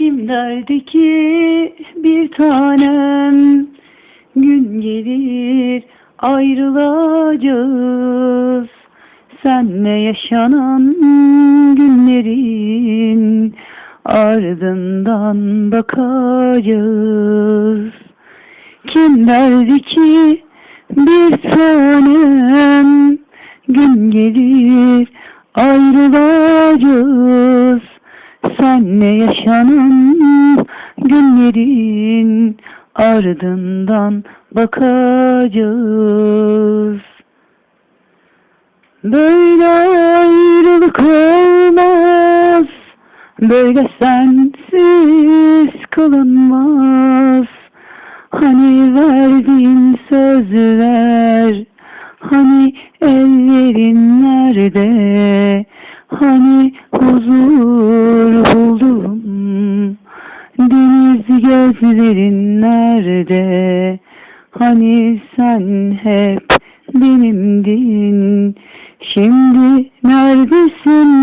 Kim derdi ki bir tanem? Gün gelir ayrılacağız. Senle yaşanan günlerin ardından bakacağız. Kim derdi ki bir tanem? Gün gelir ayrılacağız senle yaşanan günlerin ardından bakacağız. Böyle ayrılık olmaz, böyle sensiz kalınmaz. Hani verdiğin sözler, hani ellerin nerede, hani huzur buldum. Deniz gözlerin nerede, hani sen hep benimdin. Şimdi neredesin nerede?